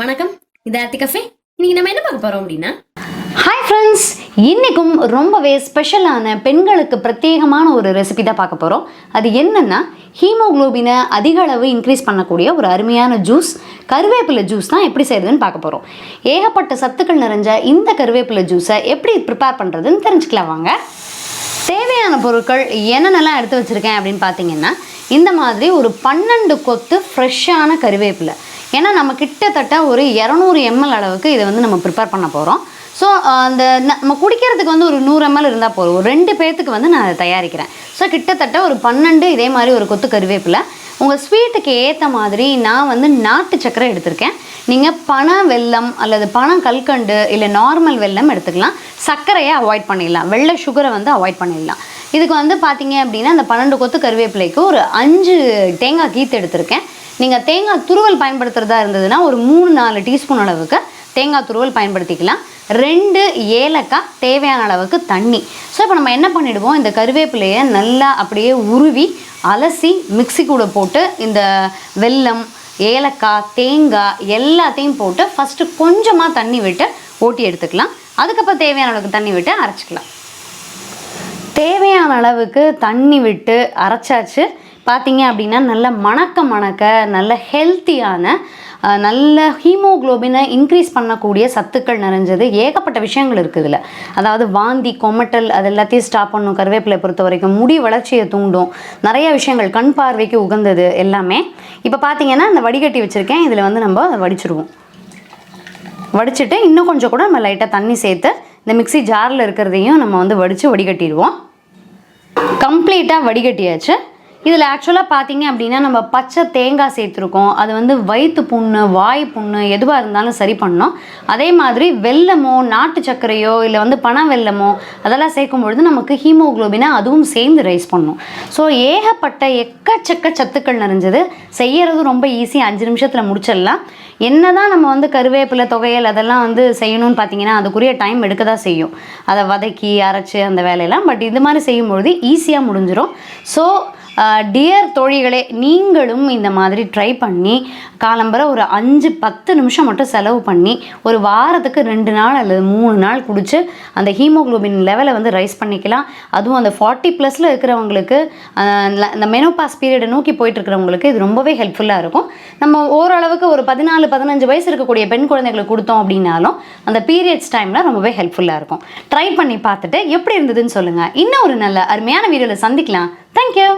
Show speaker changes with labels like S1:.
S1: வணக்கம். இது ஆர்த்தி கஃபே. இன்னைக்கு நம்ம என்ன பார்க்க போறோம் அப்படின்னா?
S2: ஹாய் ஃப்ரெண்ட்ஸ் இன்றைக்கும் ரொம்பவே ஸ்பெஷலான பெண்களுக்கு பிரத்யேகமான ஒரு ரெசிபி தான் பார்க்க போகிறோம் அது என்னென்னா ஹீமோகுளோபினை அதிக அளவு இன்க்ரீஸ் பண்ணக்கூடிய ஒரு அருமையான ஜூஸ் கருவேப்பிலை ஜூஸ் தான் எப்படி செய்கிறதுன்னு பார்க்க போகிறோம் ஏகப்பட்ட சத்துக்கள் நிறைஞ்ச இந்த கருவேப்பிலை ஜூஸை எப்படி ப்ரிப்பேர் பண்ணுறதுன்னு தெரிஞ்சுக்கலாம் வாங்க. தேவையான பொருட்கள் என்னென்னலாம் எடுத்து வச்சுருக்கேன் அப்படின்னு பார்த்தீங்கன்னா இந்த மாதிரி ஒரு பன்னெண்டு கொத்து ஃப்ரெஷ்ஷான கருவேப்பிலை. ஏன்னா நம்ம கிட்டத்தட்ட ஒரு இரநூறு எம்எல் அளவுக்கு இதை வந்து நம்ம ப்ரிப்பேர் பண்ண போகிறோம் ஸோ அந்த நம்ம குடிக்கிறதுக்கு வந்து ஒரு நூறு எம்எல் இருந்தால் போதும். ஒரு ரெண்டு பேர்த்துக்கு வந்து நான் அதை தயாரிக்கிறேன். ஸோ கிட்டத்தட்ட ஒரு பன்னெண்டு இதே மாதிரி ஒரு கொத்து கருவேப்பிலை. உங்கள் ஸ்வீட்டுக்கு ஏற்ற மாதிரி நான் வந்து நாட்டு சர்க்கரை எடுத்திருக்கேன். நீங்கள் பனை வெல்லம் அல்லது பனம் கல்கண்டு இல்லை நார்மல் வெல்லம் எடுத்துக்கலாம். சர்க்கரையை அவாய்ட் பண்ணிடலாம். வெள்ளை சுகரை வந்து அவாய்ட் பண்ணிடலாம். இதுக்கு வந்து பார்த்தீங்க அப்படின்னா அந்த பன்னெண்டு கொத்து கருவேப்பிலைக்கு ஒரு அஞ்சு தேங்காய் கீத்து எடுத்திருக்கேன். நீங்கள் தேங்காய் துருவல் பயன்படுத்துகிறதா இருந்ததுன்னா ஒரு மூணு நாலு டீஸ்பூன் அளவுக்கு தேங்காய் துருவல் பயன்படுத்திக்கலாம். ரெண்டு ஏலக்காய் தேவையான அளவுக்கு தண்ணி. ஸோ இப்போ நம்ம என்ன பண்ணிவிடுவோம் இந்த கருவேப்பிலையை நல்லா அப்படியே உருவி அலசி மிக்ஸி கூட போட்டு இந்த வெல்லம் ஏலக்காய் தேங்காய் எல்லாத்தையும் போட்டு ஃபஸ்ட்டு கொஞ்சமாக தண்ணி விட்டு ஓட்டி எடுத்துக்கலாம். அதுக்கப்புறம் தேவையான அளவுக்கு தண்ணி விட்டு அரைச்சிக்கலாம். தேவையான அளவுக்கு தண்ணி விட்டு அரைச்சாச்சு. பார்த்தீங்க அப்படின்னா நல்ல மணக்க மணக்க நல்ல ஹெல்த்தியான நல்ல ஹீமோகுளோபினை இன்க்ரீஸ் பண்ணக்கூடிய சத்துக்கள் நிறைஞ்சது. ஏகப்பட்ட விஷயங்கள் இருக்குது இதில். அதாவது வாந்தி கொமட்டல் அது எல்லாத்தையும் ஸ்டாப் பண்ணும். கருவேப்பிலை பொறுத்த வரைக்கும் முடி வளர்ச்சியை தூண்டும். நிறைய விஷயங்கள் கண் பார்வைக்கு உகந்தது எல்லாமே. இப்போ பார்த்தீங்கன்னா இந்த வடிகட்டி வச்சுருக்கேன். இதில் வந்து நம்ம அதை வடிச்சிருவோம். வடிச்சிட்டு இன்னும் கொஞ்சம் கூட நம்ம லைட்டாக தண்ணி சேர்த்து இந்த மிக்ஸி ஜாரில் இருக்கிறதையும் நம்ம வந்து வடித்து வடிகட்டிடுவோம். கம்ப்ளீட்டாக வடிகட்டியாச்சு. இதில் ஆக்சுவலாக பார்த்தீங்க அப்படின்னா நம்ம பச்சை தேங்காய் சேர்த்துருக்கோம். அது வந்து வயிற்று புண்ணு வாய் புண்ணு எதுவாக இருந்தாலும் சரி பண்ணோம் அதே மாதிரி வெல்லமோ நாட்டு சர்க்கரையோ இல்லை வந்து பன வெல்லமோ அதெல்லாம் சேர்க்கும் பொழுது நமக்கு ஹீமோகுளோபினை அதுவும் சேர்ந்து ரைஸ் பண்ணும். ஸோ ஏகப்பட்ட எக்கச்சக்க சத்துக்கள் நிறைஞ்சது. செய்யறது ரொம்ப ஈஸி அஞ்சு நிமிஷத்தில் முடிச்சிடலாம். என்ன தான் நம்ம வந்து கருவேப்பிலை தொகையல் அதெல்லாம் வந்து செய்யணும்னு பார்த்தீங்கன்னா அதுக்குரிய டைம் எடுக்க தான் செய்யும். அதை வதக்கி அரைச்சி அந்த வேலையெல்லாம். பட் இது மாதிரி செய்யும்பொழுது ஈஸியாக முடிஞ்சிடும் ஸோ டியர் தோழிகளே நீங்களும் இந்த மாதிரி ட்ரை பண்ணி காலம்பர ஒரு அஞ்சு பத்து நிமிஷம் மட்டும் செலவு பண்ணி ஒரு வாரத்துக்கு ரெண்டு நாள் அல்லது மூணு நாள் குடித்து அந்த ஹீமோகுளோபின் லெவலை வந்து ரைஸ் பண்ணிக்கலாம். அதுவும் அந்த ஃபார்ட்டி ப்ளஸில் இருக்கிறவங்களுக்கு இந்த மெனோபாஸ் பீரியடை நோக்கி போயிட்டு இருக்கிறவங்களுக்கு இது ரொம்பவே ஹெல்ப்ஃபுல்லாக இருக்கும். நம்ம ஓரளவுக்கு ஒரு பதினாலு பதினஞ்சு வயசு இருக்கக்கூடிய பெண் குழந்தைகளுக்கு கொடுத்தோம் அப்படின்னாலும் அந்த பீரியட்ஸ் டைமில் ரொம்பவே ஹெல்ப்ஃபுல்லாக இருக்கும். ட்ரை பண்ணி பார்த்துட்டு எப்படி இருந்ததுன்னு சொல்லுங்கள் இன்னும் ஒரு நல்ல அருமையான வீடியோவில் சந்திக்கலாம். தேங்க்யூ